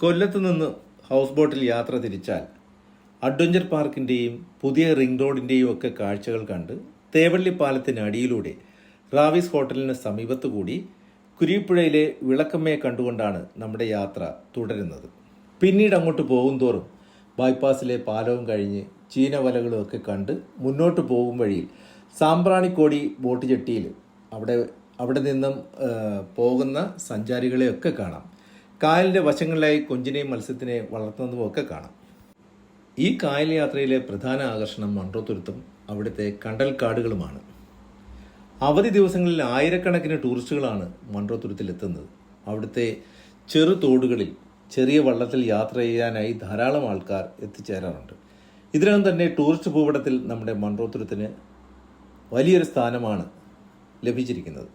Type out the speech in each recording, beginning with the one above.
കൊല്ലത്ത് നിന്ന് ഹൗസ് ബോട്ടിൽ യാത്ര തിരിച്ചാൽ അഡ്വഞ്ചർ പാർക്കിന്റെയും പുതിയ റിംഗ് റോഡിന്റെയും ഒക്കെ കാഴ്ചകൾ കണ്ട് തേവള്ളി പാലത്തിനടിയിലൂടെ റാവിസ് ഹോട്ടലിന് സമീപത്തു കൂടി കുരിപ്പുഴയിലെ വിളക്കമ്മയെ കണ്ടുകൊണ്ടാണ് നമ്മുടെ യാത്ര തുടരുന്നത്. പിന്നീട് അങ്ങോട്ട് പോകും തോറും ബൈപ്പാസിലെ പാലവും കഴിഞ്ഞ് ചീനവലകളും ഒക്കെ കണ്ട് മുന്നോട്ട് പോകും വഴിയിൽ സാമ്പ്രാണിക്കോടി ബോട്ട് ജെട്ടിയിൽ അവിടെ അവിടെ നിന്നും പോകുന്ന സഞ്ചാരികളെയൊക്കെ കാണാം. കായലിന്റെ വശങ്ങളിലായി കൊഞ്ചിനെയും മത്സ്യത്തിനെ വളർത്തുന്നതും ഒക്കെ കാണാം. ഈ കായൽ യാത്രയിലെ പ്രധാന ആകർഷണം മൺട്രോത്തുരുത്തും അവിടുത്തെ കണ്ടൽ കാടുകളുമാണ് അവധി ദിവസങ്ങളിൽ ആയിരക്കണക്കിന് ടൂറിസ്റ്റുകളാണ് മൺട്രോത്തുരുത്തിൽ എത്തുന്നത് അവിടുത്തെ ചെറു തോടുകളിൽ ചെറിയ വള്ളത്തിൽ യാത്ര ചെയ്യാനായി ധാരാളം ആൾക്കാർ എത്തിച്ചേരാറുണ്ട്. ഇതിനകം തന്നെ ടൂറിസ്റ്റ് ഭൂപടത്തിൽ നമ്മുടെ മൺട്രോത്തുരുത്തിന് വലിയൊരു സ്ഥാനമാണ് ലഭിച്ചിരിക്കുന്നത്.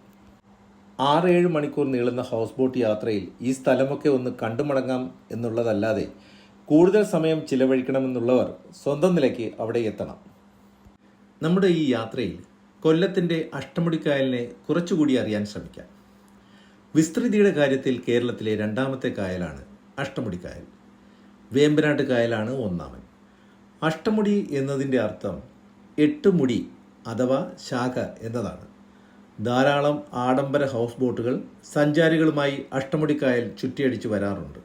ആറ് ഏഴ് മണിക്കൂർ നീളുന്ന ഹൗസ് ബോട്ട് യാത്രയിൽ ഈ സ്ഥലമൊക്കെ ഒന്ന് കണ്ടുമടങ്ങാം എന്നുള്ളതല്ലാതെ കൂടുതൽ സമയം ചിലവഴിക്കണമെന്നുള്ളവർ സ്വന്തം നിലയ്ക്ക് അവിടെ എത്തണം. നമ്മുടെ ഈ യാത്രയിൽ കൊല്ലത്തിന്റെ അഷ്ടമുടിക്കായലിനെ കുറച്ചുകൂടി അറിയാൻ ശ്രമിക്കാം. വിസ്തൃതിയുടെ കാര്യത്തിൽ കേരളത്തിലെ രണ്ടാമത്തെ കായലാണ് അഷ്ടമുടിക്കായൽ. വേമ്പനാട്ട് കായലാണ് ഒന്നാമൻ. അഷ്ടമുടി എന്നതിന്റെ അർത്ഥം എട്ട് മുടി അഥവാ ശാഖ എന്നതാണ്. ധാരാളം ആഡംബര ഹൗസ് ബോട്ടുകൾ സഞ്ചാരികളുമായി അഷ്ടമുടിക്കായൽ ചുറ്റിയടിച്ച് വരാറുണ്ട്.